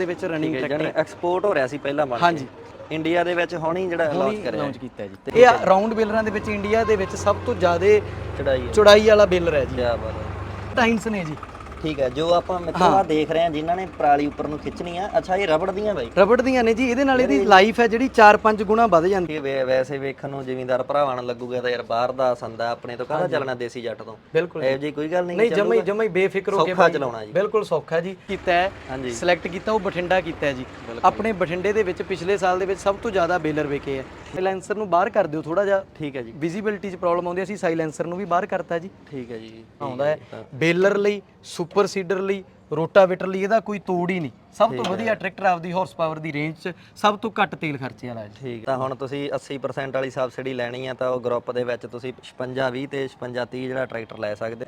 ਦੇ ਵਿੱਚ running tractor ਜਨ ਐਕਸਪੋਰਟ ਹੋ ਰਿਹਾ ਸੀ ਪਹਿਲਾਂ ਬਣ ਕੇ। ਹਾਂਜੀ। ਇੰਡੀਆ ਦੇ ਵਿੱਚ ਹੁਣੀ ਜਿਹੜਾ ਲਾਂਚ ਕਰਿਆ। ਲਾਂਚ ਕੀਤਾ ਜੀ। ਇਹ ਰਾਉਂਡ ਬੇਲਰਾਂ ਦੇ ਵਿੱਚ ਇੰਡੀਆ ਦੇ ਵਿੱਚ ਸਭ ਤੋਂ ਜ਼ਿਆਦਾ ਚੜਾਈ ਹੈ। ਚੌੜਾਈ ਵਾਲਾ ਬੇਲਰ ਹੈ ਜੀ। ਕਿਆ ਬਾਤ ਹੈ। ਟਾਈਨਸ ਨੇ ਜੀ। ਠੀਕ ਹੈ ਜੋ ਆਪਾਂ ਮਿੱਤਰੋ ਆ ਦੇਖ ਰਹੇ ਹਾਂ ਜਿਨ੍ਹਾਂ ਨੇ ਪਰਾਲੀ ਉੱਪਰ ਨੂੰ ਖਿੱਚਣੀ ਆ ਅੱਛਾ ਇਹ ਰਬੜ ਦੀਆਂ ਬਾਈ। ਰਬੜ ਦੀਆਂ ਨੇ ਜੀ ਇਹਦੇ ਨਾਲ ਇਹਦੀ ਲਾਈਫ ਹੈ ਜਿਹੜੀ 4-5 ਗੁਣਾ ਵੱਧ ਜਾਂਦੀ ਵੈ- ਵੈਸੇ ਵੇਖਣ ਨੂੰ ਜ਼ਿਮੀਂਦਾਰ ਭਰਾਵਾਂ ਨੂੰ ਲੱਗੂਗਾ ਤਾਂ ਯਾਰ ਬਾਹਰ ਦਾ ਸੰਦਾ ਆਪਣੇ ਤੋਂ ਕਾਹਦਾ ਚੱਲਣਾ ਦੇਸੀ ਜੱਟ ਤੋਂ? ਬਿਲਕੁਲ ਇਹੋ ਜੀ ਕੋਈ ਗੱਲ ਨਹੀਂ ਨਹੀਂ ਜਮਈ ਜਮਈ ਬੇਫਿਕਰ ਹੋ ਕੇ ਸੌਖਾ ਚਲਾਉਣਾ ਜੀ। ਬਿਲਕੁਲ ਸੌਖਾ ਜੀ। ਕੀਤਾ ਹੈ ਹਾਂਜੀ। ਸਿਲੈਕਟ ਕੀਤਾ ਉਹ ਬਠਿੰਡਾ ਕੀਤਾ ਹੈ ਜੀ। ਆਪਣੇ ਬਠਿੰਡੇ ਦੇ ਵਿੱਚ ਪਿਛਲੇ ਸਾਲ ਦੇ ਵਿੱਚ ਸਭ ਤੋਂ ਜ਼ਿਆਦਾ ਬੇਲਰ ਵਿਕੇ ਹੈ। ਸਾਇਲੈਂਸਰ ਨੂੰ ਬਾਹਰ ਕਰ ਦਿਓ ਥੋੜਾ ਜਿਹਾ। ਠੀਕ ਹੈ ਜੀ। ਵਿਜ਼ਿਬਿਲਟੀ 'ਚ ਪ੍ਰੋਬਲਮ ਆਉਂਦੀ ਹੈ ਅਸੀਂ ਸਾਇਲੈਂਸਰ ਨੂੰ ਵੀ ਬਾਹਰ ਕਰਤਾ ਜੀ। ਠੀਕ ਹੈ ਜੀ। ਆਉਂਦਾ ਹੈ। ਬੇਲਰ ਲਈ ਸੁਪਰ ਸੀਡਰ ਲਈ ਰੋਟਾਵੇਟਰ ਲਈ ਇਹਦਾ ਕੋਈ ਤੋੜ ਹੀ ਨਹੀਂ। ਸਭ ਤੋਂ ਵਧੀਆ ਟਰੈਕਟਰ ਆਪਦੀ ਹਾਰਸ ਪਾਵਰ ਦੀ ਰੇਂਜ 'ਚ ਸਭ ਤੋਂ ਘੱਟ ਤੇਲ ਖਰਚੇ ਵਾਲਾ ਹੈ ਠੀਕ ਤਾਂ ਹੁਣ ਤੁਸੀਂ 80% ਵਾਲੀ ਸਬਸਿਡੀ ਲੈਣੀ ਆ ਤਾਂ ਉਹ ਗਰੁੱਪ ਦੇ ਵਿੱਚ ਤੁਸੀਂ 56 20 ਤੇ 56 30 ਜਿਹੜਾ ਟਰੈਕਟਰ ਲੈ ਸਕਦੇ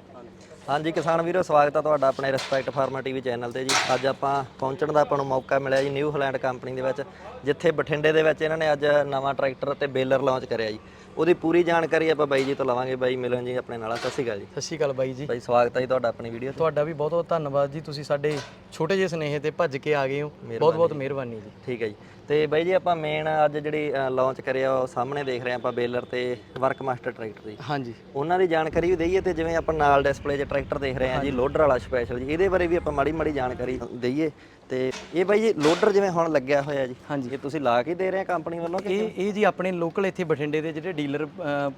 ਹਾਂਜੀ ਕਿਸਾਨ ਵੀਰੋ ਸਵਾਗਤ ਹੈ ਤੁਹਾਡਾ ਆਪਣੇ ਰਿਸਪੈਕਟ ਫਾਰਮਰ ਟੀਵੀ ਚੈਨਲ ਤੇ ਜੀ। ਅੱਜ ਆਪਾਂ ਪਹੁੰਚਣ ਦਾ ਆਪਾਂ ਨੂੰ ਮੌਕਾ ਮਿਲਿਆ ਜੀ ਨਿਊ ਹਲੈਂਡ ਕੰਪਨੀ ਦੇ ਵਿੱਚ ਜਿੱਥੇ ਬਠਿੰਡੇ ਦੇ ਵਿੱਚ ਇਹਨਾਂ ਨੇ ਅੱਜ ਨਵਾਂ ਟਰੈਕਟਰ ਤੇ ਬੇਲਰ ਲਾਂਚ ਕਰਿਆ ਜੀ। ਉਹਦੀ ਪੂਰੀ ਜਾਣਕਾਰੀ ਆਪਾਂ ਬਾਈ ਜੀ ਤੋਂ ਲਵਾਂਗੇ। ਬਾਈ ਮਿਲਣ ਜੀ ਆਪਣੇ ਨਾਲ। ਸਤਿ ਸ਼੍ਰੀ ਅਕਾਲ ਜੀ। ਸਤਿ ਸ਼੍ਰੀ ਅਕਾਲ ਬਾਈ ਜੀ। ਬਾਈ ਸਵਾਗਤ ਹੈ ਜੀ ਤੁਹਾਡਾ ਆਪਣੀ ਵੀਡੀਓ ਤੁਹਾਡਾ ਵੀ ਬਹੁਤ ਬਹੁਤ ਧੰਨਵਾਦ ਜੀ ਤੁਸੀਂ ਸਾਡੇ ਛੋਟੇ ਜਿਹੇ ਸਨੇਹ ਤੇ ਭੱਜ ਕੇ ਆ ਗਏ ਹੋ। ਬਹੁਤ ਬਹੁਤ ਮਿਹਰਬਾਨੀ ਜੀ। ਠੀਕ ਹੈ ਜੀ। ਤੇ ਬਾਈ ਜੀ ਆਪਾਂ ਮੇਨ ਅੱਜ ਜਿਹੜੀ ਲਾਂਚ ਕਰਿਆ ਉਹ ਸਾਹਮਣੇ ਦੇਖ ਰਹੇ ਆਪਾਂ ਬੇਲਰ ਤੇ ਵਰਕ ਮਾਸਟਰ ਟਰੈਕਟਰ ਦੀ। ਹਾਂਜੀ। ਉਹਨਾਂ ਦੀ ਜਾਣਕਾਰੀ ਵੀ ਦਈਏ ਤੇ ਜਿਵੇਂ ਆਪਾਂ ਨਾਲ ਡਿਸਪਲੇ 'ਚ ਟਰੈਕਟਰ ਦੇਖ ਰਹੇ ਹਾਂ ਜੀ ਲੋਡਰ ਵਾਲਾ ਸਪੈਸ਼ਲ ਜੀ ਇਹਦੇ ਬਾਰੇ ਵੀ ਆਪਾਂ ਮਾੜੀ ਮਾੜੀ ਜਾਣਕਾਰੀ ਦਈਏ। ਤੇ ਇਹ ਬਾਈ ਜੀ ਲੋਡਰ ਜਿਵੇਂ ਹੁਣ ਲੱਗਿਆ ਹੋਇਆ ਜੀ ਹਾਂਜੀ। ਇਹ ਤੁਸੀਂ ਲਾ ਕੇ ਦੇ ਰਹੇ ਆ ਕੰਪਨੀ ਵੱਲੋਂ ਕਿ ਇਹ ਇਹ ਜੀ ਆਪਣੇ ਲੋਕਲ ਇੱਥੇ ਬਠਿੰਡੇ ਦੇ ਜਿਹੜੇ ਡੀਲਰ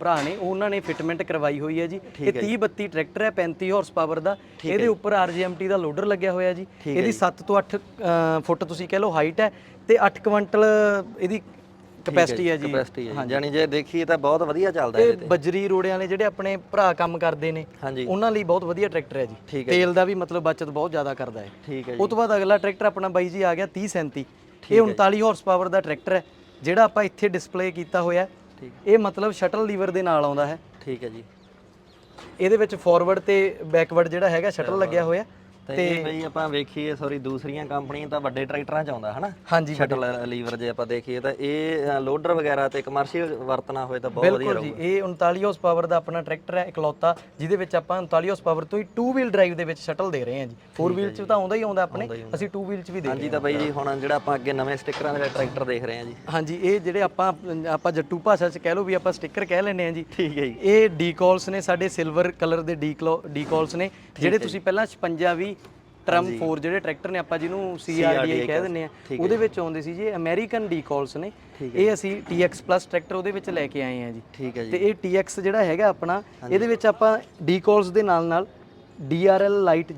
ਭਰਾ ਨੇ ਉਹਨਾਂ ਨੇ ਫਿਟਮੈਂਟ ਕਰਵਾਈ ਹੋਈ ਹੈ ਜੀ। ਇਹ 30 32 ਟਰੈਕਟਰ ਹੈ 35 ਹਾਰਸ ਪਾਵਰ ਦਾ ਇਹਦੇ ਉੱਪਰ ਆਰਜੀਐਮਟੀ ਦਾ ਲੋਡਰ ਲੱਗਿਆ ਹੋਇਆ ਜੀ। ਇਹਦੀ 7 ਤੋਂ 8 ਫੁੱਟ ਤੁਸੀਂ ਕਹਿ ਲਓ ਹਾਈਟ ਹੈ। ਤੇ 8 ਕੁਇੰਟਲ ਇਹਦੀ ਕਪੈਸਿਟੀ ਹੈ ਜੀ ਕਪੈਸਿਟੀ ਹੈ ਜਾਨੀ ਜੇ। ਦੇਖੀਏ ਤਾਂ ਬਹੁਤ ਵਧੀਆ ਚੱਲਦਾ ਇਹ ਤੇ। ਬਜਰੀ ਰੋੜਿਆਂ ਵਾਲੇ ਜਿਹੜੇ ਆਪਣੇ ਭਰਾ ਕੰਮ ਕਰਦੇ ਨੇ ਉਹਨਾਂ ਲਈ ਬਹੁਤ ਵਧੀਆ ਟਰੈਕਟਰ ਹੈ ਜੀ। ਤੇਲ ਦਾ ਵੀ ਮਤਲਬ ਬਚਤ ਬਹੁਤ ਜ਼ਿਆਦਾ ਕਰਦਾ ਹੈ। ਠੀਕ ਹੈ ਜੀ। ਉਹ ਤੋਂ ਬਾਅਦ ਅਗਲਾ ਟਰੈਕਟਰ ਆਪਣਾ ਬਾਈ ਜੀ ਆ ਗਿਆ 3037 ਇਹ 39 ਹਾਰਸ ਪਾਵਰ ਦਾ ਟਰੈਕਟਰ ਹੈ ਜਿਹੜਾ ਆਪਾਂ ਇੱਥੇ ਡਿਸਪਲੇ ਕੀਤਾ ਹੋਇਆ। ਇਹ ਮਤਲਬ ਸ਼ਟਲ ਲੀਵਰ ਦੇ ਨਾਲ ਆਉਂਦਾ ਹੈ। ਠੀਕ ਹੈ ਜੀ। ਇਹਦੇ ਵਿੱਚ ਫਾਰਵਰਡ ਤੇ ਬੈਕਵਰਡ ਜਿਹੜਾ ਹੈਗਾ ਸ਼ਟਲ ਲੱਗਿਆ ਹੋਇਆ। ਤੇ ਇਹ ਬਈ ਆਪਾਂ ਵੇਖੀਏ ਸੌਰੀ ਦੂਸਰੀਆਂ ਕੰਪਨੀਆਂ ਤਾਂ ਵੱਡੇ ਟਰੈਕਟਰਾਂ 'ਚ ਆਉਂਦਾ ਹਨਾ? ਹਾਂਜੀ ਸ਼ਟਲ ਲੀਵਰ ਜੇ ਆਪਾਂ ਦੇਖੀਏ ਤਾਂ ਇਹ ਲੋਡਰ ਵਗੈਰਾ ਤੇ ਕਮਰਸ਼ੀਅਲ ਵਰਤਣਾ ਹੋਏ ਤਾਂ ਬਹੁਤ ਵਧੀਆ ਬਿਲਕੁਲ ਜੀ ਇਹ 39 ਹਾਰਸ ਪਾਵਰ ਦਾ ਆਪਣਾ ਟਰੈਕਟਰ ਹੈ ਇਕਲੌਤਾ ਜਿਹਦੇ ਵਿੱਚ ਆਪਾਂ 39 ਹਾਰਸ ਪਾਵਰ ਤੋਂ ਹੀ 2 ਵੀਲ ਡਰਾਈਵ ਦੇ ਵਿੱਚ ਸ਼ਟਲ ਦੇ ਰਹੇ ਹਾਂ ਜੀ। 4 ਵੀਲ 'ਚ ਤਾਂ ਆਉਂਦਾ ਹੀ ਆਉਂਦਾ ਆਪਣੇ ਅਸੀਂ 2 ਵੀਲ 'ਚ ਵੀ ਦੇ ਹਾਂਜੀ ਤਾਂ ਬਾਈ ਜੀ ਹੁਣ ਜਿਹੜਾ ਆਪਾਂ ਅੱਗੇ ਨਵੇਂ ਸਟickਰਾਂ ਦੇ ਟਰੈਕਟਰ ਦੇਖ ਰਹੇ ਹਾਂ ਜੀ। ਹਾਂਜੀ ਇਹ ਜਿਹੜੇ ਆਪਾਂ ਆਪਾਂ ਜੱਟੂ ਭਾਸ਼ਾ 'ਚ ਕਹਿ ਲਓ ਵੀ ਆਪਾਂ ਸਟicker ਕਹਿ ਲੈਂਦੇ ਹਾਂ ਜੀ। ਠੀਕ ਹੈ ਜੀ। ਇਹ ਡੀਕੋਲਸ ਨੇ ਸਾਡੇ ਸਿਲਵਰ ਕਲਰ ਦੇ ਡੀਕਲੋ ਡੀਕੋਲਸ ਨੇ ਜਿਹੜੇ ਤੁਸੀਂ ਪਹਿਲਾਂ 56 ਵੀ ਟਰਮ 4 ਜਿਹੜੇ ਟਰੈਕਟਰ ਨੇ ਆਪਾਂ ਜਿਹਨੂੰ CRDI ਕਹਿ ਦਿੰਦੇ ਆ ਉਹਦੇ ਵਿੱਚ ਆਉਂਦੇ ਸੀ ਜੀ ਅਮਰੀਕਨ ਡੀਕੋਲਸ ਨੇ। ਇਹ ਅਸੀਂ TX ਟਰੈਕਟਰ ਉਹਦੇ ਵਿੱਚ ਲੈ ਕੇ ਆਏ ਆ ਜੀ। ਠੀਕ ਹੈ ਜੀ। ਤੇ ਇਹ TX ਜਿਹੜਾ ਹੈਗਾ ਆਪਣਾ ਇਹਦੇ ਵਿੱਚ ਆਪਾਂ ਡੀਕੋਲਸ ਦੇ ਨਾਲ ਨਾਲ DRL ਲਾਈਟ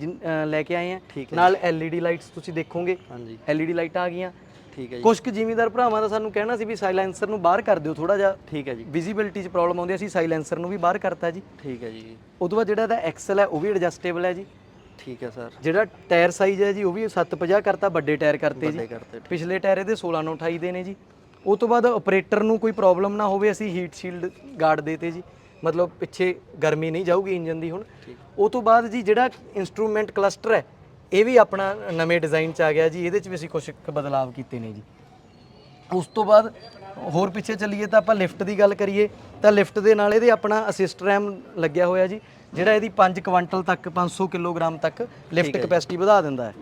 ਲੈ ਕੇ ਆਏ ਆ। ਨਾਲ LED ਲਾਈਟਸ ਤੁਸੀਂ ਦੇਖੋਗੇ। ਹਾਂਜੀ। LED ਲਾਈਟਾਂ ਆ ਗਈਆਂ। ਠੀਕ ਹੈ ਜੀ। ਕੁਝ ਕੁ ਜ਼ਿਮੀਦਾਰ ਭਰਾਵਾਂ ਦਾ ਸਾਨੂੰ ਕਹਿਣਾ ਸੀ ਵੀ ਸਾਇਲੈਂਸਰ ਨੂੰ ਬਾਹਰ ਕਰ ਦਿਓ ਥੋੜਾ ਜਿਹਾ। ਠੀਕ ਹੈ ਜੀ। ਵਿਜ਼ਿਬਿਲਟੀ 'ਚ ਪ੍ਰੋਬਲਮ ਆਉਂਦੀ ਅਸੀਂ ਸਾਇਲੈਂਸਰ ਨੂੰ ਵੀ ਬਾਹਰ ਕਰਤਾ ਜੀ। ਠੀਕ ਹੈ ਜੀ। ਉਸ ਤੋਂ ਬਾਅਦ ਜਿਹੜਾ ਇਹਦਾ ਐਕਸਲ ਹੈ ਉਹ ਵੀ ਐਡਜਸਟੇਬਲ ਹੈ ਜੀ। ਠੀਕ ਹੈ ਸਰ। ਜਿਹੜਾ ਟਾਇਰ ਸਾਈਜ਼ ਹੈ ਜੀ ਉਹ ਵੀ 750 ਕਰਤਾ ਵੱਡੇ ਟਾਇਰ ਕਰਤੇ ਜੀ। ਵੱਡੇ ਕਰਤੇ ਪਿਛਲੇ ਟਾਇਰ ਇਹਦੇ 16 ਨੂੰ 28 ਦੇ ਨੇ ਜੀ। ਉਸ ਤੋਂ ਬਾਅਦ ਆਪਰੇਟਰ ਨੂੰ ਕੋਈ ਪ੍ਰੋਬਲਮ ਨਾ ਹੋਵੇ ਅਸੀਂ ਹੀਟ ਸ਼ੀਲਡ ਗਾਰਡ ਦੇਤੇ ਜੀ। ਮਤਲਬ ਪਿੱਛੇ ਗਰਮੀ ਨਹੀਂ ਜਾਊਗੀ ਇੰਜਨ ਦੀ ਹੁਣ। ਉਸ ਤੋਂ ਬਾਅਦ ਜੀ ਜਿਹੜਾ ਇਨਸਟਰੂਮੈਂਟ ਕਲਸਟਰ ਹੈ ਇਹ ਵੀ ਆਪਣਾ ਨਵੇਂ ਡਿਜ਼ਾਈਨ ਚ ਆ ਗਿਆ ਜੀ। ਇਹਦੇ ਚ ਵੀ ਅਸੀਂ ਕੁਝ ਬਦਲਾਵ ਕੀਤੇ ਨੇ ਜੀ। ਉਸ ਤੋਂ ਬਾਅਦ ਹੋਰ ਪਿੱਛੇ ਚੱਲੀਏ ਤਾਂ ਆਪਾਂ ਲਿਫਟ ਦੀ ਗੱਲ ਕਰੀਏ ਤਾਂ ਲਿਫਟ ਦੇ ਨਾਲ ਇਹਦੇ ਆਪਣਾ ਅਸਿਸਟ ਰੈਮ ਲੱਗਿਆ ਹੋਇਆ ਜੀ। ਜਿਹੜਾ ਇਹਦੀ 5 ਕੁਇੰਟਲ ਤੱਕ 500 ਕਿਲੋਗ੍ਰਾਮ ਤੱਕ ਲਿਫਟ ਕਪੈਸਿਟੀ ਵਧਾ ਦਿੰਦਾ ਹੈ।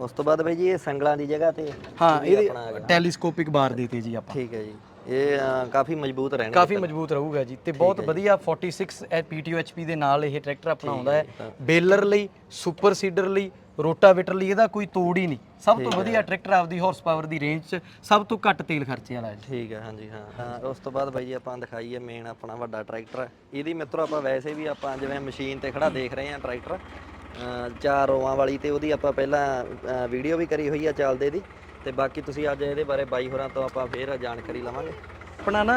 ਉਸ ਤੋਂ ਬਾਅਦ ਬਾਈ ਜੀ ਇਹ ਸੰਗਲਾਂ ਦੀ ਜਗ੍ਹਾ ਤੇ ਹਾਂ ਇਹਦੇ ਟੈਲੀਸਕੋਪਿਕ ਬਾਰ ਦੇਤੇ ਜੀ ਆਪਾਂ। ਠੀਕ ਹੈ ਜੀ। ਇਹ ਕਾਫੀ ਮਜ਼ਬੂਤ ਰਹਿਣਗੇ ਕਾਫੀ ਮਜ਼ਬੂਤ ਰਹੂਗਾ ਜੀ ਤੇ ਬਹੁਤ ਵਧੀਆ 46 PTO HP ਦੇ ਨਾਲ ਇਹ ਟਰੈਕਟਰ ਆਪਣਾ ਆਉਂਦਾ ਹੈ ਬੇਲਰ ਲਈ ਸੁਪਰ ਸੀਡਰ ਲਈ ਰੋਟਾਵੇਟਰ ਲਈ ਇਹਦਾ ਕੋਈ ਤੋੜ ਹੀ ਨਹੀਂ। ਸਭ ਤੋਂ ਵਧੀਆ ਟਰੈਕਟਰ ਆਪਦੀ ਹਾਰਸ ਪਾਵਰ ਦੀ ਰੇਂਜ 'ਚ ਸਭ ਤੋਂ ਘੱਟ ਤੇਲ ਖਰਚੇ ਵਾਲਾ ਹੈ। ਠੀਕ ਹੈ ਹਾਂਜੀ ਹਾਂ। ਹਾਂ ਉਸ ਤੋਂ ਬਾਅਦ ਬਾਈ ਜੀ ਆਪਾਂ ਦਿਖਾਈਏ ਮੇਨ ਆਪਣਾ ਵੱਡਾ ਟਰੈਕਟਰ। ਇਹਦੀ ਮਿੱਤਰੋ ਆਪਾਂ ਵੈਸੇ ਵੀ ਆਪਾਂ ਜਿਵੇਂ ਮਸ਼ੀਨ ਤੇ ਖੜਾ ਦੇਖ ਰਹੇ ਹਾਂ ਟਰੈਕਟਰ ਚਾਰ ਰੋਆਂ ਵਾਲੀ ਤੇ ਉਹਦੀ ਆਪਾਂ ਪਹਿਲਾਂ ਵੀਡੀਓ ਵੀ ਕਰੀ ਹੋਈ ਆ ਚੱਲਦੇ ਦੀ। ਤੇ ਬਾਕੀ ਤੁਸੀਂ ਅੱਜ ਇਹਦੇ ਬਾਰੇ ਬਾਈ ਹੋਰਾਂ ਤੋਂ ਆਪਾਂ ਫੇਰ ਜਾਣਕਾਰੀ ਲਵਾਂਗੇ। ਆਪਣਾ ਨਾ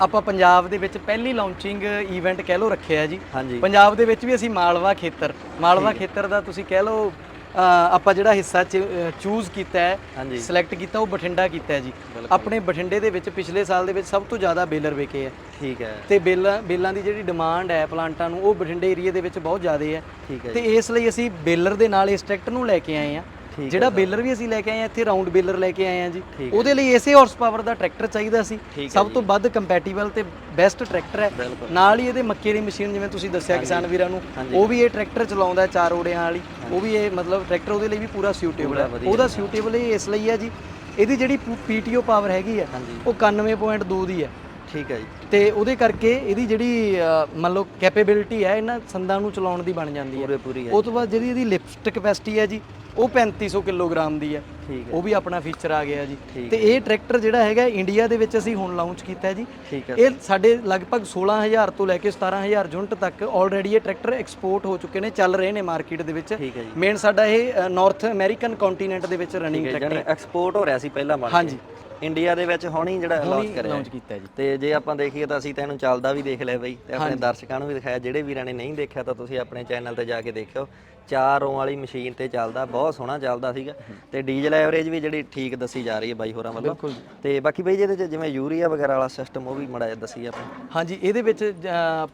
ਆਪਾਂ ਪੰਜਾਬ ਦੇ ਵਿੱਚ ਪਹਿਲੀ ਲਾਂਚਿੰਗ ਇਵੈਂਟ ਕਹਿ ਲਓ ਰੱਖਿਆ ਜੀ। ਹਾਂਜੀ। ਪੰਜਾਬ ਦੇ ਵਿੱਚ ਵੀ ਅਸੀਂ ਮਾਲਵਾ ਖੇਤਰ ਮਾਲਵਾ ਖੇਤਰ ਦਾ ਤੁਸੀਂ ਕਹਿ ਲਓ ਆਪਾਂ ਜਿਹੜਾ ਹਿੱਸਾ ਚੂਜ਼ ਕੀਤਾ ਹੈ ਸਿਲੈਕਟ ਕੀਤਾ ਉਹ ਬਠਿੰਡਾ ਕੀਤਾ ਹੈ ਜੀ। ਆਪਣੇ ਬਠਿੰਡੇ ਦੇ ਵਿੱਚ ਪਿਛਲੇ ਸਾਲ ਦੇ ਵਿੱਚ ਸਭ ਤੋਂ ਜ਼ਿਆਦਾ ਬੇਲਰ ਵਿਕੇ ਹੈ। ਠੀਕ ਹੈ। ਤੇ ਬੇਲਾਂ ਬੇਲਾਂ ਦੀ ਜਿਹੜੀ ਡਿਮਾਂਡ ਹੈ ਪਲਾਂਟਾਂ ਨੂੰ ਉਹ ਬਠਿੰਡੇ ਏਰੀਆ ਦੇ ਵਿੱਚ ਬਹੁਤ ਜ਼ਿਆਦਾ ਹੈ। ਠੀਕ ਹੈ ਤੇ ਇਸ ਲਈ ਅਸੀਂ ਬੇਲਰ ਦੇ ਨਾਲ ਇਸ ਟਰੈਕਟਰ ਨੂੰ ਲੈ ਕੇ ਆਏ ਆ ਠੀਕ ਜਿਹੜਾ ਬੇਲਰ ਵੀ ਅਸੀਂ ਲੈ ਕੇ ਆਏ ਆ ਇੱਥੇ ਰਾਉਂਡ ਬੇਲਰ ਲੈ ਕੇ ਆਏ ਆ ਜੀ। ਉਹਦੇ ਲਈ ਇਸੇ ਹਾਰਸ ਪਾਵਰ ਦਾ ਟਰੈਕਟਰ ਚਾਹੀਦਾ ਸੀ। ਹੈ ਸਭ ਤੋਂ ਵੱਧ ਕੰਪੈਟੀਬਲ ਤੇ ਬੈਸਟ ਟਰੈਕਟਰ ਹੈ। ਨਾਲ ਹੀ ਇਹਦੇ ਮੱਕੇ ਦੀ ਮਸ਼ੀਨ ਜਿਵੇਂ ਤੁਸੀਂ ਦੱਸਿਆ ਕਿਸਾਨ ਵੀਰਾਂ ਨੂੰ। ਉਹ ਵੀ ਇਹ ਟਰੈਕਟਰ ਚਲਾਉਂਦਾ ਹੈ ਚਾਰ ਓੜਿਆਂ ਵਾਲੀ। ਉਹ ਵੀ ਇਹ ਮਤਲਬ ਟਰੈਕਟਰ ਉਹਦੇ ਲਈ ਵੀ ਪੂਰਾ ਸਿਊਟੇਬਲ ਹੈ। ਉਹਦਾ ਸਿਊਟੇਬਲ ਇਹ ਇਸ ਲਈ ਹੈ ਜੀ ਇਹਦੀ ਜਿਹੜੀ ਪੀਟੀਓ ਪਾਵਰ ਹੈਗੀ ਹੈ ਉਹ 91.2 ਦੀ ਹੈ। ਠੀਕ ਹੈ ਜੀ। ਤੇ ਉਹਦੇ ਕਰਕੇ ਇਹਦੀ ਜਿਹੜੀ ਅ, ਮੰਨ ਲਓ ਕੈਪੇਬਿਲਿਟੀ ਹੈ ਇਹਨਾਂ ਸੰਦਾਂ ਨੂੰ ਚਲਾਉਣ ਦੀ ਬਣ ਜਾਂਦੀ ਹੈ। ਪੂਰੇ ਪੂਰੀ ਹੈ ਉਹ ਤੋਂ ਬਾਅਦ ਜਿਹੜੀ ਇਹਦੀ ਲਿਫਟ ਕਪੈਸਿਟੀ ਹੈ ਜੀ ਉਹ 3500 ਕਿਲੋਗ੍ਰਾਮ ਦੀ ਹੈ। ਠੀਕ ਹੈ। ਉਹ ਵੀ ਆਪਣਾ ਫੀਚਰ ਆ ਗਿਆ ਜੀ। ਠੀਕ ਤੇ ਇਹ ਟਰੈਕਟਰ ਜਿਹੜਾ ਹੈਗਾ ਇੰਡੀਆ ਦੇ ਵਿੱਚ ਅਸੀਂ ਹੁਣ ਲਾਂਚ ਕੀਤਾ ਹੈ ਜੀ। ਠੀਕ ਹੈ। ਇਹ ਸਾਡੇ ਲਗਭਗ 16000 ਤੋਂ ਲੈ ਕੇ 17000 ਯੂਨਿਟ ਤੱਕ ਆਲਰੇਡੀ ਇਹ ਟਰੈਕਟਰ ਐਕਸਪੋਰਟ ਹੋ ਚੁੱਕੇ ਨੇ ਚੱਲ ਰਹੇ ਨੇ ਮਾਰਕੀਟ ਦੇ ਵਿੱਚ। ਠੀਕ ਹੈ ਜੀ। ਮੇਨ ਸਾਡਾ ਇਹ ਨਾਰਥ ਅਮਰੀਕਨ ਕੰਟੀਨੈਂਟ ਦੇ ਵਿੱਚ ਰਨਿੰਗ ਟਰੈਕਟਰ ਐਕਸਪੋਰਟ ਹੋ। ਰਿਹਾ ਸੀ ਪਹਿਲਾਂ ਬਣ ਹਾਂਜੀ। ਇੰਡੀਆ ਦੇ ਵਿੱਚ ਹੁਣੀ ਜਿਹੜਾ ਲਾਂਚ ਕਰਿਆ ਲਾਂਚ ਕੀਤਾ ਜੀ। ਤੇ ਜੇ ਆਪਾਂ ਦੇਖੀਏ ਤਾਂ ਅਸੀਂ ਤੈਨੂੰ ਚੱਲਦਾ ਵੀ ਦੇਖ ਲਿਆ ਬਈ ਤੇ ਆਪਣੇ ਦਰਸ਼ਕਾਂ ਨੂੰ ਵੀ ਦਿਖਾਇਆ ਜਿਹੜੇ ਵੀਰਾਂ ਨੇ ਨਹੀਂ ਦੇਖਿਆ ਤਾਂ ਤੁਸੀਂ ਆਪਣੇ ਚੈਨਲ ਤੇ ਜਾ ਕੇ ਦੇਖਿਓ। ਚਾਰ ਰੋਂ ਵਾਲੀ ਮਸ਼ੀਨ ਤੇ ਚੱਲਦਾ ਬਹੁਤ ਸੋਹਣਾ ਚੱਲਦਾ ਸੀਗਾ। ਤੇ ਡੀਜ਼ਲ ਐਵਰੇਜ ਵੀ ਜਿਹੜੀ ਠੀਕ ਦੱਸੀ ਜਾ ਰਹੀ ਹੈ ਬਾਈ ਹੋਰਾਂ ਵੱਲੋਂ। ਤੇ ਬਾਕੀ ਬਈ ਜਿਹਦੇ ਚ ਜਿਵੇਂ ਯੂਰੀਆ ਵਗੈਰਾ ਵਾਲਾ ਸਿਸਟਮ ਉਹ ਵੀ ਮੜਾ ਜਿਹਾ ਦੱਸੀ ਆਪਾਂ। ਹਾਂਜੀ ਇਹਦੇ ਵਿੱਚ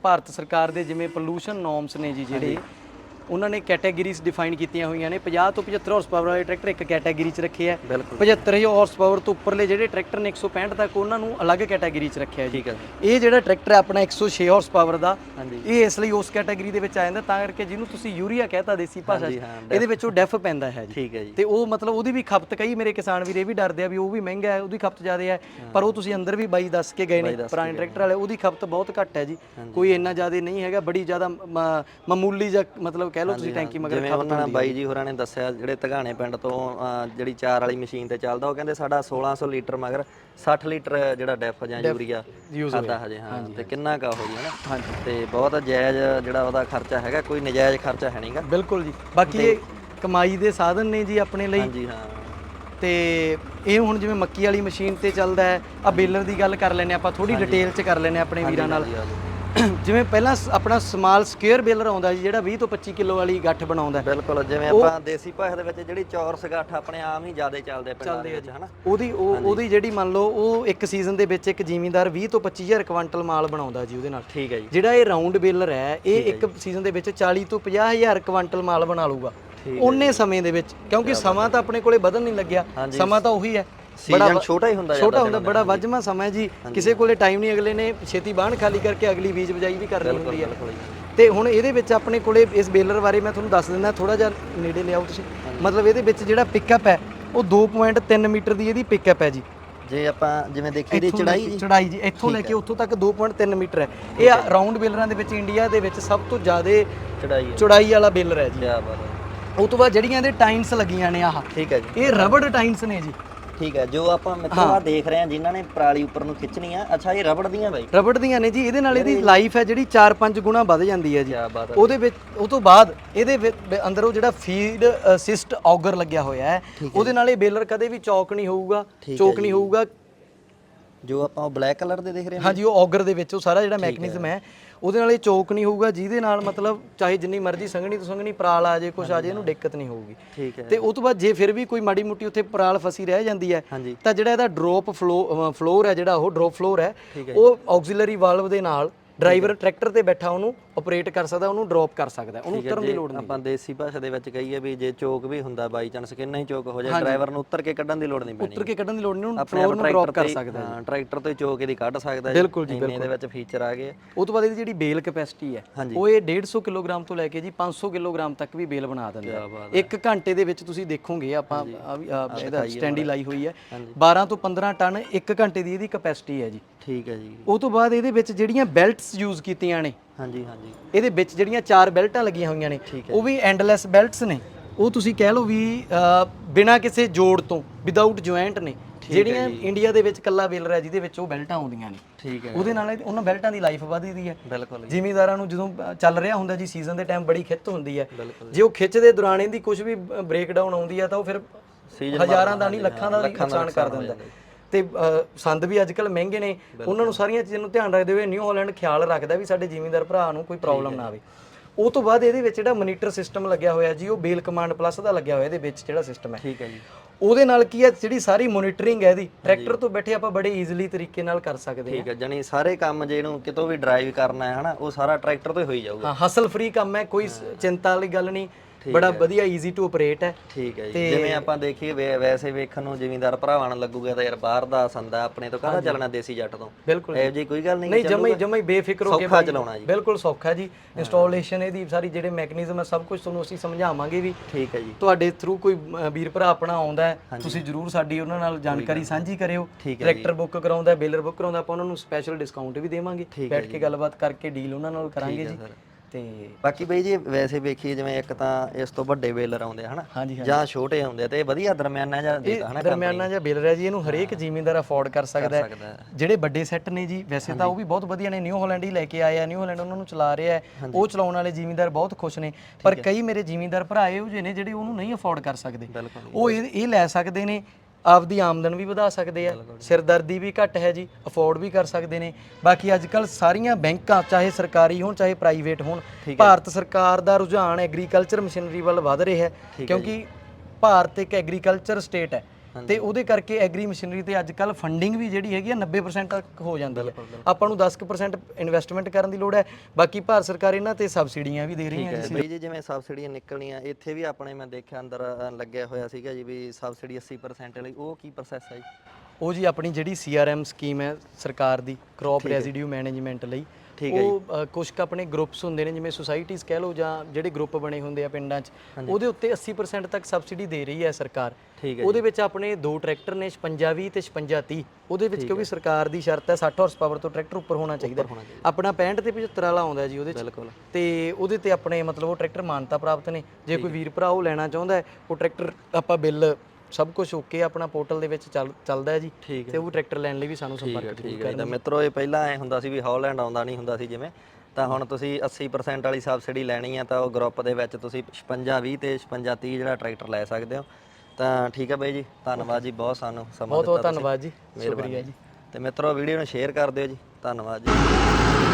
ਭਾਰਤ ਸਰਕਾਰ ਦੇ ਜਿਵੇਂ ਪੋਲੂਸ਼ਨ ਨੋਰਮਸ ਨੇ ਜੀ ਜਿਹੜੇ ਉਹਨਾਂ ਨੇ ਕੈਟਾਗਰੀਜ਼ ਡਿਫਾਈਨ ਕੀਤੀਆਂ ਹੋਈਆਂ ਨੇ। 50 ਤੋਂ 75 ਹਾਰਸ ਪਾਵਰ ਵਾਲੇ ਟਰੈਕਟਰ ਇੱਕ ਕੈਟਾਗਰੀ 'ਚ ਰੱਖੇ ਆ। ਬਿਲਕੁਲ। 75000 ਹਾਰਸ ਪਾਵਰ ਤੋਂ ਉੱਪਰਲੇ ਜਿਹੜੇ ਟਰੈਕਟਰ ਨੇ 165 ਤੱਕ ਉਹਨਾਂ ਨੂੰ ਅਲੱਗ ਕੈਟਾਗਰੀ 'ਚ ਰੱਖਿਆ ਜੀ। ਠੀਕ ਹੈ ਇਹ ਜਿਹੜਾ ਟਰੈਕਟਰ ਹੈ ਆਪਣਾ 106 ਹਾਰਸ ਪਾਵਰ ਦਾ ਇਹ ਇਸ ਲਈ ਉਸ ਕੈਟਾਗਰੀ ਦੇ ਵਿੱਚ ਆ ਜਾਂਦਾ ਤਾਂ ਕਰਕੇ ਜਿਹਨੂੰ ਤੁਸੀਂ ਯੂਰੀਆ ਕਹਤਾ ਦੇਸੀ ਭਾਸ਼ਾ ਇਹਦੇ ਵਿੱਚ ਉਹ ਡੈਫ ਪੈਂਦਾ ਹੈ ਜੀ। ਤੇ ਉਹ ਮਤਲਬ ਉਹਦੀ ਵੀ ਖਪਤ ਕਈ ਮੇਰੇ ਕਿਸਾਨ ਵੀਰੇ ਵੀ ਡਰਦੇ ਆ ਵੀ ਉਹ ਵੀ ਮਹਿੰਗਾ ਹੈ ਉਹਦੀ ਖਪਤ ਜ਼ਿਆਦਾ ਹੈ ਪਰ ਉਹ ਤੁਸੀਂ ਅੰਦਰ ਵੀ ਬਾਈ ਦੱਸ ਕੇ ਗਏ ਨੇ ਪੁਰਾਣੇ ਟਰੈਕਟਰ ਵਾਲੇ ਉਹਦੀ ਖਪਤ ਬਹੁਤ ਘੱਟ ਹੈ ਜੀ। ਕੋਈ ਇੰਨਾ ਜ਼ਿਆਦਾ ਨਹੀਂ ਹੈਗਾ ਬੜੀ ਜ਼ਿਆਦਾ ਮਾਮੂਲੀ ਜਾਂ ਮਤਲਬ ਕਹਿ ਲਓ ਤੁਸੀਂ ਟੈਂਕੀ ਮਗਰ ਜਿਵੇਂ ਉਹਨਾਂ ਨੇ ਬਾਈ ਜੀ। ਹੋਰਾਂ ਨੇ ਦੱਸਿਆ ਜਿਹੜੇ ਧਗਾਣੇ ਪਿੰਡ ਤੋਂ ਜਿਹੜੀ ਚਾਰ ਵਾਲੀ ਮਸ਼ੀਨ ਤੇ ਚੱਲਦਾ ਉਹ ਕਹਿੰਦੇ ਸਾਡਾ 1600 ਲੀਟਰ ਮਗਰ 60 ਲੀਟਰ ਜਿਹੜਾ ਡੈਫ ਜਾਂ ਯੂਰੀਆ ਖਾਦਾ ਹਜੇ ਹਾਂ। ਤੇ ਕਿੰਨਾ ਕਾ ਹੋ ਹਨਾ? ਹਾਂਜੀ। ਤੇ ਬਹੁਤ ਜਾਇਜ਼ ਜਿਹੜਾ ਉਹਦਾ ਖਰਚਾ ਹੈਗਾ ਕੋਈ ਨਜਾਇਜ਼ ਖਰਚਾ ਹੈ ਨਹੀਂਗਾ। ਬਿਲਕੁਲ ਜੀ। ਬਾਕੀ ਇਹ ਕਮਾਈ ਦੇ ਸਾਧਨ ਨੇ ਜੀ ਆਪਣੇ ਲਈ। ਹਾਂਜੀ ਹਾਂ। ਤੇ ਇਹ ਹੁਣ ਜਿਵੇਂ ਮੱਕੀ ਵਾਲੀ ਮਸ਼ੀਨ ਤੇ ਚੱਲਦਾ ਹੈ ਆ ਬੇਲਰ ਦੀ ਗੱਲ ਕਰ ਲੈਨੇ ਆਪਾਂ ਥੋੜੀ ਡਿਟੇਲ ਚ ਕਰ ਲੈਨੇ ਆਪਣੇ ਵੀਰਾਂ ਨਾਲ। ਜਿਵੇਂ ਪਹਿਲਾਂ ਸ- ਆਪਣਾ ਸਮਾਲ ਸਕੁਅਰ ਬੇਲਰ ਆਉਂਦਾ ਜੀ ਜਿਹੜਾ 20 ਤੋਂ 25 ਕਿਲੋ ਵਾਲੀ ਗੱਠ ਬਣਾਉਂਦਾ। ਹੈ। ਬਿਲਕੁਲ ਜਿਵੇਂ ਆਪਾਂ ਦੇਸੀ ਭਾਸ਼ਾ ਦੇ ਵਿੱਚ ਜਿਹੜੀ ਚੌਰਸ ਗੱਠ ਆਪਣੇ ਆਮ ਹੀ ਜ਼ਿਆਦਾ ਚੱਲਦੇ ਆ ਪਿੰਡਾਂ ਦੇ ਵਿੱਚ ਹਨਾ? ਉਹਦੀ ਉਹ ਉਹਦੀ ਜਿਹੜੀ ਮੰਨ ਲਓ ਉਹ ਇੱਕ ਸੀਜ਼ਨ ਦੇ ਵਿੱਚ ਇੱਕ ਜ਼ਿਮੀਂਦਾਰ 20 ਤੋਂ 25000 ਕੁਇੰਟਲ ਮਾਲ ਬਣਾਉਂਦਾ ਜੀ ਉਹਦੇ ਨਾਲ। ਠੀਕ ਹੈ ਜੀ। ਜਿਹੜਾ ਇਹ ਰਾਉਂਡ ਬੇਲਰ ਹੈ ਇਹ ਇੱਕ ਸੀਜ਼ਨ ਦੇ ਵਿੱਚ 40 ਤੋਂ 50000 ਕੁਇੰਟਲ ਮਾਲ ਬਣਾ ਲੂਗਾ ਉਹਨੇ ਸਮੇਂ ਦੇ ਵਿੱਚ ਕਿਉਂਕਿ ਸਮਾਂ ਤਾਂ ਆਪਣੇ ਕੋਲੇ ਬਦਲ ਨਹੀਂ ਲੱਗਿਆ ਸਮਾਂ ਤਾਂ ਉਹੀ ਹੈ। ਸੀਜ਼ਨ ਛੋਟਾ ਹੀ ਹੁੰਦਾ ਛੋਟਾ ਹੁੰਦਾ ਬੜਾ ਵੱਜਮਾ ਸਮਾਂ ਜੀ। ਕਿਸੇ ਕੋਲੇ ਟਾਈਮ ਨਹੀਂ ਅਗਲੇ ਨੇ ਛੇਤੀ ਬਾਹਣ ਖਾਲੀ ਕਰਕੇ ਅਗਲੀ ਬੀਜ ਬਜਾਈ ਵੀ ਕਰਨੀ ਹੁੰਦੀ ਹੈ। ਤੇ ਹੁਣ ਇਹਦੇ ਵਿੱਚ ਆਪਣੇ ਕੋਲੇ ਇਸ ਬੇਲਰ ਬਾਰੇ ਮੈਂ ਤੁਹਾਨੂੰ ਦੱਸ ਦਿੰਦਾ ਥੋੜਾ ਜਿਹਾ ਨੇੜੇ ਲਿਆਓ ਤੁਸੀਂ। ਮਤਲਬ ਇਹਦੇ ਵਿੱਚ ਜਿਹੜਾ ਪਿਕਅਪ ਹੈ ਉਹ 2.3 ਮੀਟਰ ਦੀ ਇਹਦੀ ਪਿਕਅਪ ਹੈ ਜੀ। ਜੇ ਆਪਾਂ ਜਿਵੇਂ ਦੇਖੀ ਦੀ ਚੜਾਈ ਜੀ। ਚੜਾਈ ਜੀ ਇੱਥੋਂ ਲੈ ਕੇ ਉੱਥੋਂ ਤੱਕ 2.3 ਮੀਟਰ ਹੈ। ਇਹ ਰਾਉਂਡ ਬੇਲਰਾਂ ਦੇ ਵਿੱਚ ਇੰਡੀਆ ਦੇ ਵਿੱਚ ਸਭ ਤੋਂ ਜ਼ਿਆਦਾ ਚੜਾਈ ਹੈ। ਚੌੜਾਈ ਵਾਲਾ ਬੇਲਰ ਹੈ ਜੀ। ਕੀ ਬਾਤ ਹੈ। ਉਹ ਤੋਂ ਬਾਅਦ ਜਿਹੜੀਆਂ ਇਹਦੇ ਟਾਈਨਸ ਲੱਗੀਆਂ ਨੇ ਆਹ। ਠੀਕ ਹੈ ਜੀ। ਇਹ ਰਬੜ ਟਾਈਨਸ ਨੇ ਜੀ। ਠੀਕ ਹੈ ਜੋ ਆਪਾਂ ਮਿੱਤਰੋ ਆ ਦੇਖ ਰਹੇ ਹਾਂ ਜਿਨ੍ਹਾਂ ਨੇ ਪਰਾਲੀ ਉੱਪਰ ਨੂੰ ਖਿੱਚਣੀ ਆ ਅੱਛਾ ਇਹ ਰਬੜ ਦੀਆਂ ਬਾਈ। ਰਬੜ ਦੀਆਂ ਨੇ ਜੀ ਇਹਦੇ ਨਾਲ ਇਹਦੀ ਲਾਈਫ ਹੈ ਜਿਹੜੀ 4-5 ਗੁਣਾ ਵੱਧ ਜਾਂਦੀ ਹੈ ਜੀ। ਉਹਦੇ ਵਿੱਚ ਉਹ ਤੋਂ ਬਾਅਦ ਇਹਦੇ ਅੰਦਰ ਉਹ ਜਿਹੜਾ ਫੀਡ ਅਸਿਸਟ ਆਗਰ ਲੱਗਿਆ ਹੋਇਆ ਹੈ ਉਹਦੇ ਨਾਲ ਇਹ ਬੇਲਰ ਕਦੇ ਵੀ ਚੌਕ ਨਹੀਂ ਹੋਊਗਾ ਚੌਕ ਨਹੀਂ ਹੋਊਗਾ ਜੋ ਆਪਾਂ ਉਹ ਬਲੈਕ ਕਲਰ ਦੇ ਦੇਖ ਰਹੇ ਹਾਂ ਹਾਂਜੀ ਉਹ ਆਗਰ ਦੇ ਵਿੱਚ ਉਹ ਸਾਰਾ ਜਿਹੜਾ ਮੈਕੈਨਿਜ਼ਮ ਹੈ। ਉਹਦੇ ਨਾਲ ਇਹ ਚੌਕ ਨਹੀਂ ਹੋਊਗਾ ਜਿਹਦੇ ਨਾਲ ਮਤਲਬ ਚਾਹੇ ਜਿੰਨੀ ਮਰਜ਼ੀ ਸੰਘਣੀ ਤੋਂ ਸੰਘਣੀ ਪਰਾਲ ਆ ਜੇ ਕੁਛ ਆ ਜੇ ਇਹਨੂੰ ਦਿੱਕਤ ਨਹੀਂ ਹੋਊਗੀ। ਠੀਕ ਹੈ। ਤੇ ਉਹ ਤੋਂ ਬਾਅਦ ਜੇ ਫਿਰ ਵੀ ਕੋਈ ਮਾੜੀ ਮੁੱਟੀ ਉੱਥੇ ਪਰਾਲ ਫਸੀ ਰਹਿ ਜਾਂਦੀ ਹੈ ਤਾਂ ਜਿਹੜਾ ਇਹਦਾ ਡ੍ਰੌਪ ਫਲੋ ਫਲੋਰ ਹੈ ਜਿਹੜਾ ਉਹ ਡ੍ਰੌਪ ਫਲੋਰ ਹੈ ਉਹ ਆਕਸੀਲਰੀ ਵਾਲਵ ਦੇ ਨਾਲ ਡਰਾਈਵਰ ਟਰੈਕਟਰ ਤੇ ਬੈਠਾ ਉਹਨੂੰ ਆਪਰੇਟ ਕਰ ਸਕਦਾ ਉਹਨੂੰ ਡ੍ਰੌਪ ਕਰ ਸਕਦਾ ਉਹਨੂੰ ਉਤਰਨ ਦੀ ਲੋੜ ਨਹੀਂ ਆਪਾਂ ਦੇਸੀ ਭਾਸ਼ਾ ਦੇ ਵਿੱਚ ਕਹੀਏ ਵੀ ਜੇ ਚੋਕ ਵੀ ਹੁੰਦਾ ਬਾਈ ਚਾਂਸ ਕਿੰਨਾ ਹੀ ਚੋਕ ਹੋ ਜਾਏ ਡਰਾਈਵਰ ਨੂੰ ਉੱਤਰ ਕੇ ਕੱਢਣ ਦੀ ਲੋੜ ਨਹੀਂ ਪੈਣੀ। ਉਤਰ ਕੇ ਕੱਢਣ ਦੀ ਲੋੜ ਨਹੀਂ ਉਹਨੂੰ ਆਪਣੇ ਫਲੋਰ ਨੂੰ ਡ੍ਰੌਪ ਕਰ ਸਕਦਾ ਹਾਂ ਟਰੈਕਟਰ ਤੇ ਚੋਕ ਇਹਦੀ ਕੱਢ ਸਕਦਾ ਜੀ। ਬਿਲਕੁਲ ਜੀ, ਇੰਨੇ ਇਹਦੇ ਵਿੱਚ ਫੀਚਰ ਆ ਗਏ। ਉਹ ਤੋਂ ਬਾਅਦ ਇਹਦੀ ਜਿਹੜੀ ਬੇਲ ਕੈਪੈਸਿਟੀ ਹੈ ਉਹ ਇਹ 150 ਕਿਲੋਗ੍ਰਾਮ ਤੋਂ ਲੈ ਕੇ ਜੀ 500 ਕਿਲੋਗ੍ਰਾਮ ਤੱਕ ਵੀ ਬੇਲ ਬਣਾ ਦਿੰਦਾ ਇੱਕ ਘੰਟੇ ਦੇ ਵਿੱਚ ਤੁਸੀਂ ਦੇਖੋਗੇ ਆਪਾਂ ਇਹਦਾ ਸਟੈਂਡੀ ਲਾਈ ਹੋਈ ਹੈ। 12 ਤੋਂ 15 ਟਨ ਇੱਕ ਘੰਟੇ ਦੀ ਇਹਦੀ ਕੈਪੈਸਿਟੀ ਹੈ ਜੀ। ਠੀਕ ਹੈ ਜੀ। ਉਹ ਤੋਂ ਬਾਅਦ ਇਹਦੇ ਵਿੱਚ ਜਿਹੜੀਆਂ ਬੈਲਟਸ ਯੂਜ਼ ਕੀਤੀਆਂ ਨੇ ਹਾਂਜੀ ਹਾਂਜੀ। ਇਹਦੇ ਵਿੱਚ ਜਿਹੜੀਆਂ ਚਾਰ ਬੈਲਟਾਂ ਲੱਗੀਆਂ ਹੋਈਆਂ ਨੇ ਉਹ ਵੀ ਐਂਡਲੈਸ ਬੈਲਟਸ ਨੇ। ਉਹ ਤੁਸੀਂ ਕਹਿ ਲਓ ਵੀ ਬਿਨਾਂ ਕਿਸੇ ਜੋੜ ਤੋਂ ਵਿਦਆਊਟ ਜੁਆਇੰਟ ਨੇ। ਜਿਹੜੀਆਂ ਇੰਡੀਆ ਦੇ ਵਿੱਚ ਕੱਲਾ ਬੇਲਰ ਹੈ ਜਿਹਦੇ ਵਿੱਚ ਉਹ ਬੈਲਟਾਂ ਆਉਂਦੀਆਂ ਨੇ। ਠੀਕ ਹੈ। ਉਹਦੇ ਨਾਲ ਉਹਨਾਂ ਬੈਲਟਾਂ ਦੀ ਲਾਈਫ ਵਧਦੀ ਹੈ। ਬਿਲਕੁਲ ਜ਼ਿਮੀਦਾਰਾਂ ਨੂੰ ਜਦੋਂ ਚੱਲ ਰਿਹਾ ਹੁੰਦਾ ਜੀ ਸੀਜ਼ਨ ਦੇ ਟਾਈਮ ਬੜੀ ਖਿੱਚ ਹੁੰਦੀ ਹੈ। ਜੇ। ਉਹ ਖਿੱਚ ਦੇ ਦੌਰਾਨ ਇਹਦੀ ਕੁਝ ਵੀ ਬ੍ਰੇਕ ਡਾਊਨ ਆਉਂਦੀ ਹੈ ਤਾਂ ਉਹ ਫਿਰ ਹਜ਼ਾਰਾਂ ਦਾ ਨਹੀਂ ਲੱਖਾਂ ਦਾ ਨੁਕਸਾਨ ਕਰ ਦਿੰਦਾ। ਤੇ ਸੰਦ ਵੀ ਅੱਜ ਕੱਲ ਮਹਿੰਗੇ ਨੇ। ਉਹਨਾਂ ਨੂੰ ਸਾਰੀਆਂ ਚੀਜ਼ਾਂ ਨੂੰ ਧਿਆਨ ਰੱਖਦੇ ਹੋਏ ਨਿਊ ਹਾਲੈਂਡ ਖਿਆਲ ਰੱਖਦਾ ਵੀ ਸਾਡੇ ਜ਼ਿਮੀਂਦਾਰ ਭਰਾ ਨੂੰ ਕੋਈ ਪ੍ਰੋਬਲਮ ਨਾ ਆਵੇ। ਉਹ ਤੋਂ ਬਾਅਦ ਇਹਦੇ ਵਿੱਚ ਜਿਹੜਾ ਮੋਨੀਟਰ ਸਿਸਟਮ ਲੱਗਿਆ ਹੋਇਆ ਜੀ ਉਹ ਬੇਲ ਕਮਾਂਡ ਪਲੱਸ ਦਾ ਲੱਗਿਆ ਹੋਇਆ ਇਹਦੇ ਵਿੱਚ ਜਿਹੜਾ ਸਿਸਟਮ ਹੈ। ਠੀਕ ਹੈ ਜੀ। ਉਹਦੇ ਨਾਲ ਕੀ ਹੈ ਜਿਹੜੀ ਸਾਰੀ ਮੋਨੀਟਰਿੰਗ ਹੈ ਇਹਦੀ ਟਰੈਕਟਰ ਤੋਂ ਬੈਠੇ ਆਪਾਂ ਬੜੇ ਈਜ਼ੀਲੀ ਤਰੀਕੇ ਨਾਲ ਕਰ ਸਕਦੇ ਹਾਂ ਠੀਕ ਹੈ। ਜਾਨੀ ਸਾਰੇ ਕੰਮ ਜੇ ਇਹਨੂੰ ਕਿਤੋਂ ਵੀ ਡਰਾਈਵ ਕਰਨਾ ਹੈ ਹਨਾ ਉਹ ਸਾਰਾ ਟਰੈਕਟਰ ਤੋਂ ਹੀ ਹੋਈ ਜਾਊਗਾ। ਹਾਂ ਹਸਲ ਫ੍ਰੀ ਕੰਮ ਹੈ ਕੋਈ ਚਿੰਤਾ ਵਾਲੀ ਗੱਲ ਨਹੀਂ। ਬੜਾ ਵਧੀਆ ਈਜ਼ੀ ਟੂ ਆਪਰੇਟ ਹੈ। ਠੀਕ ਹੈ ਜੀ। ਜਿਵੇਂ ਆਪਾਂ ਦੇਖੀਏ ਵੈਸੇ ਵੇਖਣ ਨੂੰ ਜ਼ਿਮੀਂਦਾਰ ਭਰਾਵਾਂ ਨੂੰ ਲੱਗੂਗਾ ਤਾਂ ਯਾਰ ਬਾਹਰ ਦਾ ਸੰਦਾ ਆਪਣੇ ਤੋਂ ਕਾਹਦਾ ਚੱਲਣਾ ਦੇਸੀ ਜੱਟ ਤੋਂ? ਬਿਲਕੁਲ ਇਹੋ ਜੀ ਕੋਈ ਗੱਲ ਨਹੀਂ ਨਹੀਂ ਜਮਾ ਹੀ ਜਮਾ ਹੀ ਬੇਫਿਕਰ ਹੋ ਕੇ ਸੌਖਾ ਚਲਾਉਣਾ ਜੀ। ਬਿਲਕੁਲ ਸੌਖਾ ਜੀ। ਇੰਸਟਾਲੇਸ਼ਨ ਇਹਦੀ ਸਾਰੀ ਜਿਹੜੇ ਮੈਕੈਨਿਜ਼ਮ ਹੈ ਸਭ ਕੁਝ ਤੁਹਾਨੂੰ ਅਸੀਂ ਸਮਝਾਵਾਂਗੇ ਵੀ ਠੀਕ ਹੈ ਜੀ। ਤੁਹਾਡੇ ਥਰੂ ਕੋਈ ਵੀਰ ਭਰਾ ਆਪਣਾ ਆਉਂਦਾ ਤੁਸੀਂ ਜਰੂਰ ਸਾਡੀ ਉਹਨਾਂ ਨਾਲ ਜਾਣਕਾਰੀ ਸਾਂਝੀ ਕਰਿਓ। ਟਰੈਕਟਰ ਬੁੱਕ ਕਰਾਉਂਦਾ ਬੇਲਰ ਬੁੱਕ ਕਰਾਉਂਦਾ ਆਪਾਂ ਉਹਨਾਂ ਨੂੰ ਸਪੈਸ਼ਲ ਡਿਸਕਾਊਂਟ ਵੀ ਦੇਵਾਂਗੇ। ਬੈਠ ਕੇ ਗੱਲਬਾਤ ਕਰਕੇ ਡੀਲ ਉਹਨਾਂ ਨਾਲ ਕਰਾਂਗੇ ਜੀ। ਤੇ ਬਾਕੀ ਬਈ ਜੀ ਵੈਸੇ ਵੇਖੀਏ ਜਿਵੇਂ ਇੱਕ ਤਾਂ ਇਸ ਤੋਂ ਵੱਡੇ ਬੇਲਰ ਆਉਂਦੇ ਆ ਹਨਾ? ਹਾਂਜੀ ਜਾਂ ਛੋਟੇ ਆਉਂਦੇ ਆ ਤੇ ਇਹ ਵਧੀਆ ਦਰਮਿਆਨਾ ਜਾਂ ਦੇਤਾ ਹਨਾ ਦਰਮਿਆਨਾ ਜਿਹਾ ਬੇਲਰ ਹੈ ਜੀ ਇਹਨੂੰ ਹਰੇਕ ਜ਼ਿਮੀਂਦਾਰ ਅਫੋਰਡ ਕਰ ਸਕਦਾ ਹੈ। ਸਕਦਾ ਹੈ। ਜਿਹੜੇ ਵੱਡੇ ਸੈੱਟ ਨੇ ਜੀ ਵੈਸੇ ਤਾਂ ਉਹ ਵੀ ਬਹੁਤ ਵਧੀਆ ਨੇ ਨਿਊ ਹਾਲੈਂਡ ਹੀ ਲੈ ਕੇ ਆਏ ਆ ਨਿਊ ਹਾਲੈਂਡ ਉਹਨਾਂ ਨੂੰ ਚਲਾ ਰਿਹਾ ਹੈ। ਉਹ ਚਲਾਉਣ ਵਾਲੇ ਜ਼ਿਮੀਂਦਾਰ ਬਹੁਤ ਖੁਸ਼ ਨੇ। ਪਰ ਕਈ ਮੇਰੇ ਜ਼ਿਮੀਂਦਾਰ ਭਰਾ ਇਹੋ ਜਿਹੇ ਨੇ ਜਿਹੜੇ ਉਹਨੂੰ ਨਹੀਂ ਅਫੋਰਡ ਕਰ ਸਕਦੇ। ਬਿਲਕੁਲ। ਉਹ ਇਹ ਇਹ ਲੈ ਸਕਦੇ ਨੇ ਆਪਦੀ ਆਮਦਨ ਵੀ ਵਧਾ ਸਕਦੇ ਆ ਸਿਰਦਰਦੀ ਵੀ ਘੱਟ ਹੈ ਜੀ ਅਫੋਰਡ ਵੀ ਕਰ ਸਕਦੇ ਨੇ। ਬਾਕੀ ਅੱਜ ਕੱਲ ਸਾਰੀਆਂ ਬੈਂਕਾਂ ਚਾਹੇ ਸਰਕਾਰੀ ਹੋਣ ਚਾਹੇ ਪ੍ਰਾਈਵੇਟ ਹੋਣ ਭਾਰਤ ਸਰਕਾਰ ਦਾ ਰੁਝਾਨ ਐਗਰੀਕਲਚਰ ਮਸ਼ੀਨਰੀ ਵੱਲ ਵਧ ਰਿਹਾ ਹੈ ਕਿਉਂਕਿ ਭਾਰਤ ਇੱਕ ਐਗਰੀਕਲਚਰ ਸਟੇਟ ਹੈ। ਤੇ ਉਹਦੇ ਕਰਕੇ ਐਗਰੀ ਮਸ਼ੀਨਰੀ ਤੇ ਅੱਜ ਕੱਲ ਫੰਡਿੰਗ ਵੀ ਜਿਹੜੀ ਹੈਗੀ ਆ 90% ਤੱਕ ਹੋ ਜਾਂਦੀ ਹੈ। ਆਪਾਂ ਨੂੰ 10% ਇਨਵੈਸਟਮੈਂਟ ਕਰਨ ਦੀ ਲੋੜ ਹੈ। ਬਾਕੀ ਭਾਰਤ ਸਰਕਾਰ ਇਹਨਾਂ ਤੇ ਸਬਸਿਡੀਆਂ ਵੀ ਦੇ ਰਹੀ ਹੈ ਜੀ। ਬਈ ਜੀ ਜਿਵੇਂ ਸਬਸਿਡੀਆਂ ਨਿਕਲਣੀਆਂ ਇੱਥੇ ਵੀ ਆਪਣੇ ਮੈਂ ਦੇਖਿਆ ਅੰਦਰ ਲੱਗਿਆ ਹੋਇਆ ਸੀਗਾ ਜੀ ਵੀ ਸਬਸਿਡੀ 80% ਵਾਲੀ ਉਹ ਕੀ ਪ੍ਰੋਸੈਸ ਹੈ ਜੀ? ਉਹ ਜੀ ਆਪਣੀ ਜਿਹੜੀ ਸੀਆਰਐਮ ਸਕੀਮ ਹੈ ਸਰਕਾਰ ਦੀ ਕ੍ਰੌਪ ਰੈਜ਼ੀਡਿਊ ਮੈਨੇਜਮੈਂਟ ਲਈ ਉਹ ਕੁਛ ਕੁ ਆਪਣੇ ਗਰੁੱਪਸ ਹੁੰਦੇ ਨੇ ਜਿਵੇਂ ਸੁਸਾਇਟੀਜ਼ ਕਹਿ ਲਓ ਜਾਂ ਜਿਹੜੇ ਗਰੁੱਪ ਬਣੇ ਹੁੰਦੇ ਆ ਪਿੰਡਾਂ 'ਚ ਉਹਦੇ ਉੱਤੇ 80% ਤੱਕ ਸਬਸਿਡੀ ਦੇ ਰਹੀ ਹੈ ਸਰਕਾਰ। ਠੀਕ ਉਹਦੇ ਵਿੱਚ ਆਪਣੇ ਦੋ ਟਰੈਕਟਰ ਨੇ 5620 ਤੇ 5630 ਉਹਦੇ ਵਿੱਚ ਕਿਉਂਕਿ ਸਰਕਾਰ ਦੀ ਸ਼ਰਤ ਹੈ 60 ਹਾਰਸ ਪਾਵਰ ਤੋਂ ਟਰੈਕਟਰ ਉੱਪਰ ਹੋਣਾ ਚਾਹੀਦਾ। ਆਪਣਾ 65 ਤੇ 75 ਵਾਲਾ ਆਉਂਦਾ ਜੀ ਉਹਦੇ 'ਚ। ਬਿਲਕੁਲ। ਤੇ ਉਹਦੇ ਤੇ ਆਪਣੇ ਮਤਲਬ ਉਹ ਟਰੈਕਟਰ ਮਾਨਤਾ ਪ੍ਰਾਪਤ ਨੇ। ਜੇ ਕੋਈ ਵੀਰ ਭਰਾ ਉਹ ਲੈਣਾ ਚਾਹੁੰਦਾ ਉਹ ਟਰੈਕਟਰ ਆਪਾਂ ਬਿੱਲ ਸਭ ਕੁਝ ਓਕੇ ਆਪਣਾ ਪੋਰਟਲ ਦੇ ਵਿੱਚ ਚੱਲ ਚੱਲਦਾ ਹੈ ਜੀ ਠੀਕ ਤੇ ਉਹ ਟਰੈਕਟਰ ਲੈਣ ਲਈ ਵੀ ਸਾਨੂੰ ਸੰਪਰਕ ਠੀਕ ਹੈ ਜੀ। ਤਾਂ ਮਿੱਤਰੋ ਇਹ ਪਹਿਲਾਂ ਐ ਹੁੰਦਾ ਸੀ ਵੀ ਹਾਲੈਂਡ ਆਉਂਦਾ ਨਹੀਂ ਹੁੰਦਾ ਸੀ ਜਿਵੇਂ। ਤਾਂ ਹੁਣ ਤੁਸੀਂ 80% ਵਾਲੀ ਸਬਸਿਡੀ ਲੈਣੀ ਆ ਤਾਂ ਉਹ ਗਰੁੱਪ ਦੇ ਵਿੱਚ ਤੁਸੀਂ 56 20 ਤੇ 56 30 ਜਿਹੜਾ ਟਰੈਕਟਰ ਲੈ ਸਕਦੇ ਹੋ। ਤਾਂ ਠੀਕ ਹੈ ਬਾਈ ਜੀ। ਧੰਨਵਾਦ ਜੀ ਬਹੁਤ ਸਾਨੂੰ ਸਮਾਂ ਬਹੁਤ ਬਹੁਤ ਦਿੱਤਾ ਧੰਨਵਾਦ ਜੀ। ਸ਼ੁਕਰੀਆ ਜੀ। ਤੇ ਮਿੱਤਰੋ ਵੀਡੀਓ ਨੂੰ ਸ਼ੇਅਰ ਕਰ ਦਿਓ ਜੀ। ਧੰਨਵਾਦ ਜੀ।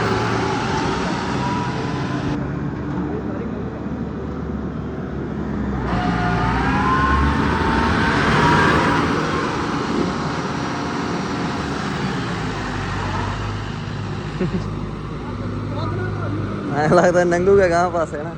ਐਂ ਲੱਗਦਾ ਨੰਗੂਗਾ ਗਾਂ ਪਾਸੇ ਨਾ।